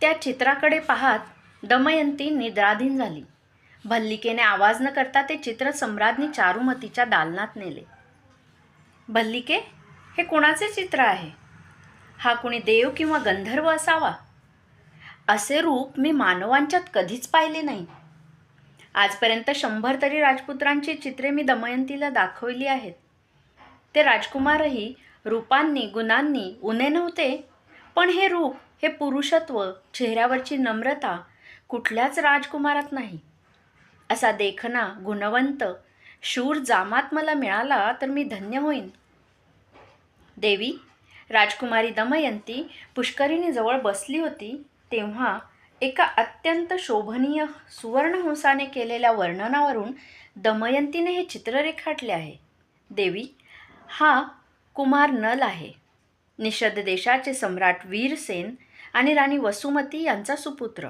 त्या चित्राकडे पाहत दमयंती निद्राधीन झाली. भल्लिकेने आवाज न करता ते चित्र सम्राज्ञी चारुमतीच्या दालनात नेले. भल्लिके हे कोणाचे चित्र आहे? हा कुणी देव किंवा गंधर्व असावा? असे रूप मी मानवांच्यात कधीच पाहिले नाही. आजपर्यंत शंभर तरी राजपुत्रांची चित्रे मी दमयंतीला दाखवली आहेत. ते राजकुमारही रूपांनी गुणांनी उणे नव्हते पण हे रूप हे पुरुषत्व चेहऱ्यावरची नम्रता कुठल्याच राजकुमारात नाही. असा देखना गुणवंत शूर जामात मला मिळाला तर मी धन्य होईन. देवी राजकुमारी दमयंती पुष्करिणीजवळ बसली होती तेव्हा एका अत्यंत शोभनीय सुवर्णहंसाने केलेल्या वर्णनावरून दमयंतीने हे चित्र रेखाटले आहे. देवी हा कुमार नल आहे. निषद देशाचे सम्राट वीरसेन आणि राणी वसुमती यांचा सुपुत्र.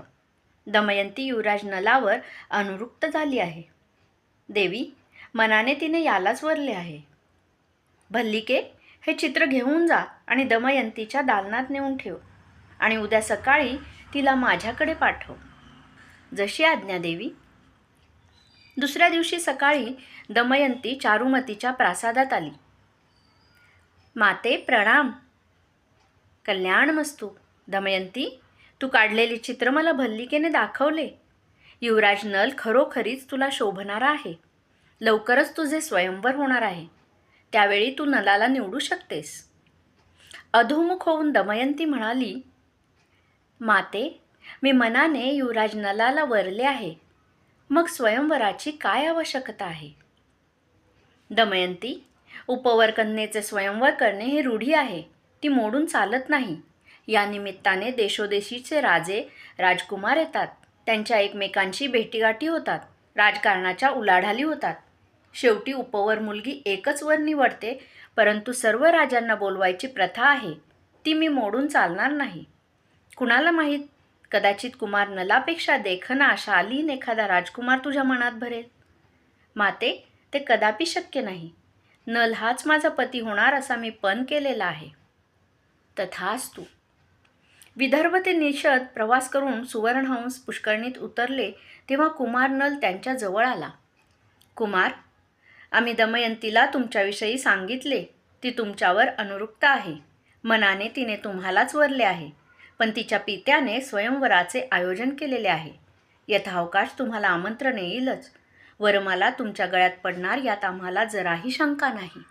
दमयंती युवराज नलावर अनुरुक्त झाली आहे. देवी मनाने तिने यालाच वरले आहे. भल्लिके हे चित्र घेऊन जा आणि दमयंतीच्या दालनात नेऊन ठेव आणि उद्या सकाळी तिला माझ्याकडे पाठव. जशी आज्ञा देवी. दुसऱ्या दिवशी सकाळी दमयंती चारुमतीच्या प्रासादात आली. माते प्रणाम. कल्याण मस्तू. दमयंती तू काढलेले चित्र मला भल्लिकेने दाखवले. युवराज नल खरोखरीच तुला शोभणारा आहे. लवकरच तुझे स्वयंवर होणार आहे. त्यावेळी तू नलाला निवडू शकतेस. अधोमुख होऊन दमयंती म्हणाली माते मी मनाने युवराज नलाला वरले आहे. मग स्वयंवराची काय आवश्यकता आहे? दमयंती उपवरकन्येचे स्वयंवर करणे हे रूढी आहे. ती मोडून चालत नाही. या निमित्ताने देशोदेशीचे राजे राजकुमार येतात. त्यांच्या एकमेकांशी भेटीगाठी होतात. राजकारणाच्या उलाढाली होतात. शेवटी उपवर मुलगी एकच वर निवडते परंतु सर्व राजांना बोलवायची प्रथा आहे. ती मी मोडून चालणार नाही. कुणाला माहीत? कदाचित कुमार नलापेक्षा देखना शालीन एखादा राजकुमार तुझ्या मनात भरेल. माते ते कदापि शक्य नाही. नल हाच माझा पती होणार असा मी पण केलेला आहे. तथास्तू. विदर्भ ते निषद प्रवास करून सुवर्णहंस पुष्करणीत उतरले तेव्हा कुमार नल त्यांच्या जवळ आला. कुमार आम्ही दमयंतीला तुमच्याविषयी सांगितले. ती तुमच्यावर अनुरुक्त आहे. मनाने तिने तुम्हालाच वरले आहे. पण तिच्या पित्याने स्वयंवराचे आयोजन केलेले आहे. यथावकाश तुम्हाला आमंत्रण येईलच. वरमाला तुमच्या गळ्यात पडणार यात आम्हाला जराही शंका नाही.